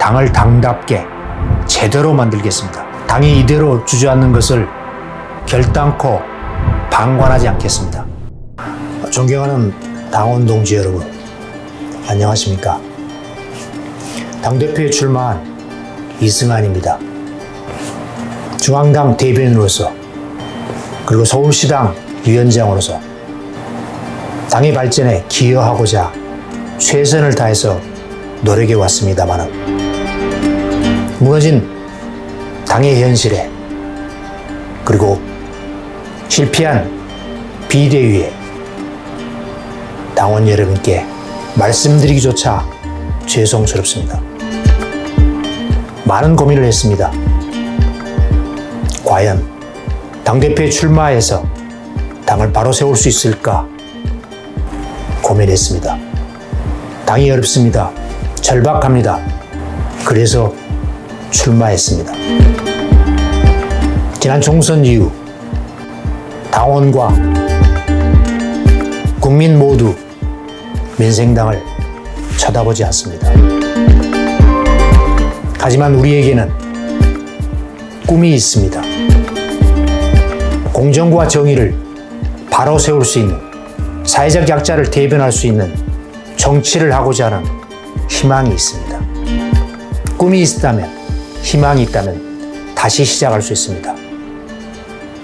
당을 당답게 제대로 만들겠습니다. 당이 이대로 주저앉는 것을 결단코 방관하지 않겠습니다. 존경하는 당원 동지 여러분, 안녕하십니까? 당대표에 출마한 이승환입니다. 중앙당 대변인으로서 그리고 서울시당 위원장으로서 당의 발전에 기여하고자 최선을 다해서 노력해 왔습니다마는 무너진 당의 현실에 그리고 실패한 비대위에 당원 여러분께 말씀드리기조차 죄송스럽습니다. 많은 고민을 했습니다. 과연 당대표에 출마해서 당을 바로 세울 수 있을까 고민했습니다. 당이 어렵습니다. 절박합니다. 그래서 출마했습니다. 지난 총선 이후 당원과 국민 모두 민생당을 쳐다보지 않습니다. 하지만 우리에게는 꿈이 있습니다. 공정과 정의를 바로 세울 수 있는 사회적 약자를 대변할 수 있는 정치를 하고자 하는 희망이 있습니다. 꿈이 있다면, 희망이 있다면 다시 시작할 수 있습니다.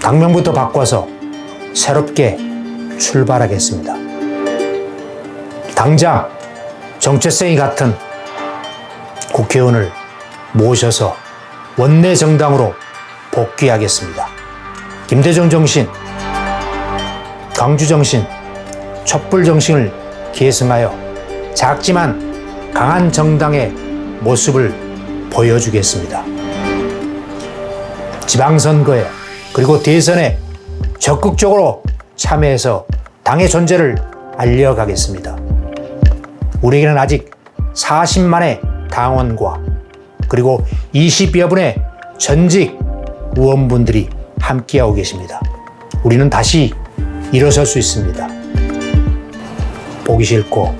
당명부터 바꿔서 새롭게 출발하겠습니다. 당장 정체성이 같은 국회의원을 모셔서 원내 정당으로 복귀하겠습니다. 김대중 정신, 강주 정신, 촛불 정신을 계승하여 작지만 강한 정당의 모습을 보여주겠습니다. 지방선거에 그리고 대선에 적극적으로 참여해서 당의 존재를 알려가겠습니다. 우리에게는 아직 40만의 당원과 그리고 20여 분의 전직 의원분들이 함께하고 계십니다. 우리는 다시 일어설 수 있습니다. 보기 싫고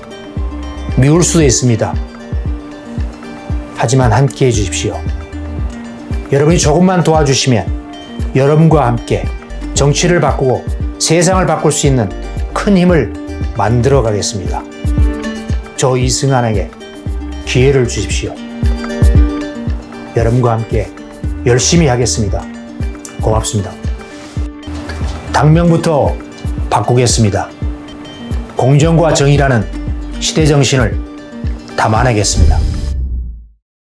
미울 수도 있습니다. 하지만 함께 해주십시오. 여러분이 조금만 도와주시면 여러분과 함께 정치를 바꾸고 세상을 바꿀 수 있는 큰 힘을 만들어 가겠습니다. 저 이승환에게 기회를 주십시오. 여러분과 함께 열심히 하겠습니다. 고맙습니다. 당명부터 바꾸겠습니다. 공정과 정의라는 시대 정신을 담아내겠습니다.